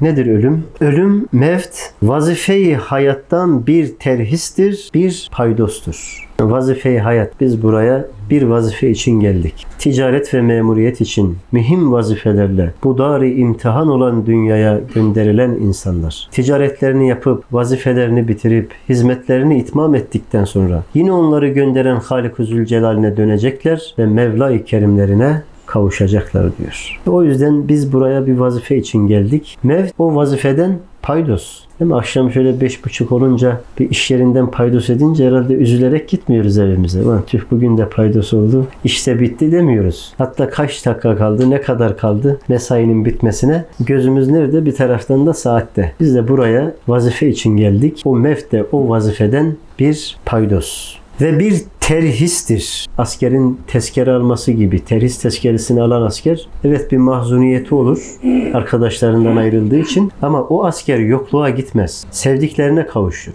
Nedir ölüm? Ölüm mevt vazife-i hayattan bir terhistir, bir paydostur. Vazife-i hayat biz buraya bir vazife için geldik. Ticaret ve memuriyet için mühim vazifelerle bu dari imtihan olan dünyaya gönderilen insanlar. Ticaretlerini yapıp vazifelerini bitirip hizmetlerini itmam ettikten sonra yine onları gönderen Halik-ı Zülcelal'ine dönecekler ve Mevla-i Kerimlerine kavuşacaklar diyor. O yüzden biz buraya bir vazife için geldik. Mev o vazifeden paydos. Değil mi? Akşam şöyle beş buçuk olunca bir iş yerinden paydos edince herhalde üzülerek gitmiyoruz evimize. Ulan tüh bugün de paydos oldu. İşte bitti demiyoruz. Hatta kaç dakika kaldı, ne kadar kaldı mesainin bitmesine. Gözümüz nerede? Bir taraftan da saatte. Biz de buraya vazife için geldik. O mevt de o vazifeden bir paydos. Ve bir terhistir. Askerin tezkere alması gibi. Terhis tezkeresini alan asker evet bir mahzuniyeti olur arkadaşlarından ayrıldığı için ama o asker yokluğa gitmez. Sevdiklerine kavuşur.